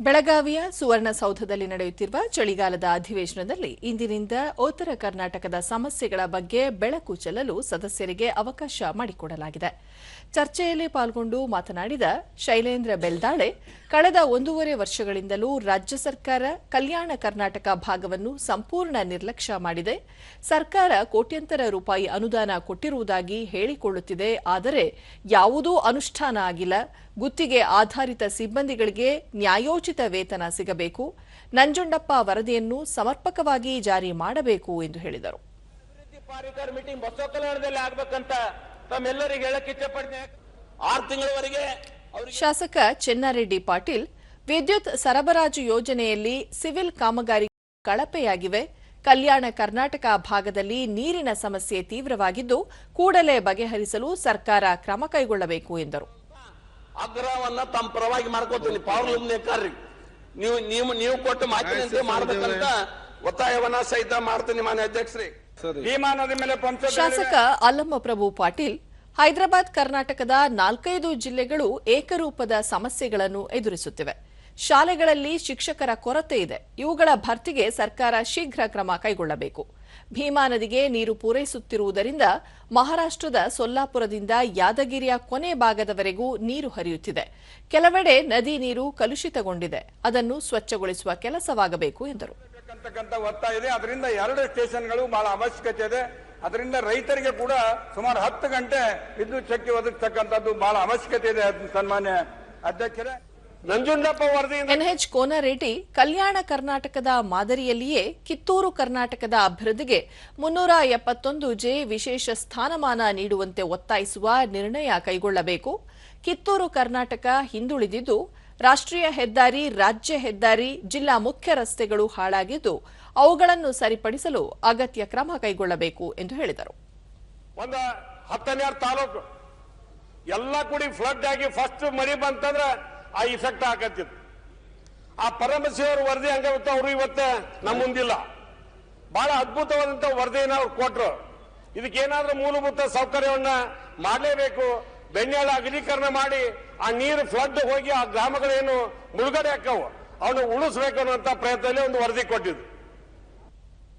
ಬೆಳಗಾವಿಯ ಸುವರ್ಣಸೌಧದಲ್ಲಿ ನಡೆಯುತ್ತಿರುವ ಚಳಿಗಾಲದ ಅಧಿವೇಶನದಲ್ಲಿ ಇಂದಿನಿಂದ ಉತ್ತರ ಕರ್ನಾಟಕದ ಸಮಸ್ಯೆಗಳ ಬಗ್ಗೆ ಬೆಳಕು ಚೆಲ್ಲಲು ಸದಸ್ಯರಿಗೆ ಅವಕಾಶ ಮಾಡಿಕೊಡಲಾಗಿದೆ. ಚರ್ಚೆಯಲ್ಲಿ ಪಾಲ್ಗೊಂಡು ಮಾತನಾಡಿದ ಶೈಲೇಂದ್ರ ಬೆಲ್ದಾಳೆ, ಕಳೆದ ಒಂದೂವರೆ ವರ್ಷಗಳಿಂದಲೂ ರಾಜ್ಯ ಸರ್ಕಾರ ಕಲ್ಯಾಣ ಕರ್ನಾಟಕ ಭಾಗವನ್ನು ಸಂಪೂರ್ಣ ನಿರ್ಲಕ್ಷ್ಯ ಮಾಡಿದೆ. ಸರ್ಕಾರ ಕೋಟ್ಯಂತರ ರೂಪಾಯಿ ಅನುದಾನ ಕೊಟ್ಟಿರುವುದಾಗಿ ಹೇಳಿಕೊಳ್ಳುತ್ತಿದೆ. ಆದರೆ ಯಾವುದೂ ಅನುಷ್ಠಾನ ಆಗಿಲ್ಲ. ಗುತ್ತಿಗೆ ಆಧಾರಿತ ಸಿಬ್ಬಂದಿಗಳಿಗೆ ನ್ಯಾಯೋಚಿತ ವೇತನ ಸಿಗಬೇಕು. ನಂಜುಂಡಪ್ಪ ವರದಿಯನ್ನು ಸಮರ್ಪಕವಾಗಿ ಜಾರಿ ಮಾಡಬೇಕು ಎಂದು ಹೇಳಿದರು. ಪಾರಿಕರ್ ಮೀಟಿಂಗ್ ಬಸವ ಕಲ್ಯಾಣದಲ್ಲಿ ಆಗ್ಬೇಕಂತ ತಮ್ಮೆಲ್ಲರಿಗೆ ಹೇಳಕ್ಕೆ ಇಚ್ಛಪಡ್ತೇನೆ. ಆರು ತಿಂಗಳವರೆಗೆ ಶಾಸಕ ಚೆನ್ನಾರೆಡ್ಡಿ ಪಾಟೀಲ್ ವಿದ್ಯುತ್ ಸರಬರಾಜು ಯೋಜನೆಯಲ್ಲಿ ಸಿವಿಲ್ ಕಾಮಗಾರಿ ಕಳಪೆಯಾಗಿವೆ. ಕಲ್ಯಾಣ ಕರ್ನಾಟಕ ಭಾಗದಲ್ಲಿ ನೀರಿನ ಸಮಸ್ಯೆ ತೀವ್ರವಾಗಿದ್ದು ಕೂಡಲೇ ಬಗೆಹರಿಸಲು ಸರ್ಕಾರ ಕ್ರಮ ಕೈಗೊಳ್ಳಬೇಕು ಎಂದರು. ಆಗ್ರಹವನ್ನ ತಮ್ಮ ಪರವಾಗಿ ಮಾಡ್ಕೋತೀನಿ. ನೀವು ನೀವು ನೀವು ಕೊಟ್ಟು ಮಾತಿನಂತೆ ಮಾಡಬೇಕಂತ ಒತ್ತಾಯವನ್ನ ಸಹಿತ ಮಾಡ್ತೀನಿ ಮಾನ್ಯ ಅಧ್ಯಕ್ಷರೇ. ಭೀಮಾ ನದಿ ಮೇಲೆ ಶಾಸಕ ಅಲ್ಲಮ್ಮ ಪ್ರಭು ಪಾಟೀಲ್ ಹೈದರಾಬಾದ್ ಕರ್ನಾಟಕದ ನಾಲ್ಕೈದು ಜಿಲ್ಲೆಗಳು ಏಕರೂಪದ ಸಮಸ್ಯೆಗಳನ್ನು ಎದುರಿಸುತ್ತಿವೆ. ಶಾಲೆಗಳಲ್ಲಿ ಶಿಕ್ಷಕರ ಕೊರತೆ ಇದೆ. ಇವುಗಳ ಭರ್ತಿಗೆ ಸರ್ಕಾರ ಶೀಘ್ರ ಕ್ರಮ ಕೈಗೊಳ್ಳಬೇಕು. ಭೀಮಾ ನದಿಗೆ ನೀರು ಪೂರೈಸುತ್ತಿರುವುದರಿಂದ ಮಹಾರಾಷ್ಟ್ರದ ಸೊಲ್ಲಾಪುರದಿಂದ ಯಾದಗಿರಿಯ ಕೊನೆ ಭಾಗದವರೆಗೂ ನೀರು ಹರಿಯುತ್ತಿದೆ. ಕೆಲವೆಡೆ ನದಿ ನೀರು ಕಲುಷಿತಗೊಂಡಿದೆ. ಅದನ್ನು ಸ್ವಚ್ಛಗೊಳಿಸುವ ಕೆಲಸವಾಗಬೇಕು ಎಂದರು. ಅದರಿಂದ ಎರಡು ಸ್ಟೇಷನ್ಗಳು ಬಹಳ ಅವಶ್ಯಕತೆ ಇದೆ. ಅದರಿಂದ ರೈತರಿಗೆ ಕೂಡ ಸುಮಾರು ಹತ್ತು ಗಂಟೆ ವಿದ್ಯುತ್ ಶಕ್ತಿ ಒದಗಿಸ್ತಕ್ಕಂಥದ್ದು ಬಹಳ ಅವಶ್ಯಕತೆ ಇದೆ ಸನ್ಮಾನ್ಯ ಅಧ್ಯಕ್ಷರೇ. ನಂಜುಂಡಪ್ಪ ವರದಿ ಎನ್ಎಚ್ ಕೋನರೆಡ್ಡಿ ಕಲ್ಯಾಣ ಕರ್ನಾಟಕದ ಮಾದರಿಯಲ್ಲಿಯೇ ಕಿತ್ತೂರು ಕರ್ನಾಟಕದ ಅಭಿವೃದ್ಧಿಗೆ ಮುನ್ನೂರ ಎಪ್ಪತ್ತೊಂದು ಜೆ ವಿಶೇಷ ಸ್ಥಾನಮಾನ ನೀಡುವಂತೆ ಒತ್ತಾಯಿಸುವ ನಿರ್ಣಯ ಕೈಗೊಳ್ಳಬೇಕು. ಕಿತ್ತೂರು ಕರ್ನಾಟಕ ಹಿಂದುಳಿದಿದ್ದು ರಾಷ್ಟ್ರೀಯ ಹೆದ್ದಾರಿ ರಾಜ್ಯ ಹೆದ್ದಾರಿ ಜಿಲ್ಲಾ ಮುಖ್ಯ ರಸ್ತೆಗಳು ಹಾಳಾಗಿದ್ದು ಅವುಗಳನ್ನು ಸರಿಪಡಿಸಲು ಅಗತ್ಯ ಕ್ರಮ ಕೈಗೊಳ್ಳಬೇಕು ಎಂದು ಹೇಳಿದರು. ಒಂದು ಹತ್ತನೇ ತಾಲೂಕು. ಎಲ್ಲ ಕೂಡಿ ಫ್ಲಡ್ ಆಗಿ ಫಸ್ಟ್ ಮರಿ ಬಂತಂದ್ರ ಆ ಇಫೆಕ್ಟ್ ಆಗತ್ತಿತ್ತು ಆ ಪರಮಶಿವರ ವರದಿ ಹಂಗಾಗುತ್ತೆ ಅವರು ಇವತ್ತೆ ನಮ್ಮ ಮುಂದಿಲ್ಲ. ಬಹಳ ಅದ್ಭುತವಾದಂತ ವರದಿಯನ್ನು ಅವ್ರು ಕೊಟ್ರು. ಇದಕ್ಕೇನಾದ್ರೂ ಮೂಲಭೂತ ಸೌಕರ್ಯವನ್ನ ಮಾಡಲೇಬೇಕು. ಬೆಣ್ಣೆಳ ಅಗಲೀಕರಣ ಮಾಡಿ, ಆ ನೀರು ಫ್ಲಡ್ ಹೋಗಿ ಆ ಗ್ರಾಮಗಳೇನು ಮುಳುಗಡೆ ಹಾಕವು. ಅವನು ಉಳಿಸ್ಬೇಕು ಅನ್ನುವಂತ ಪ್ರಯತ್ನದಲ್ಲಿ ಒಂದು ವರದಿ ಕೊಟ್ಟಿದ್ರು.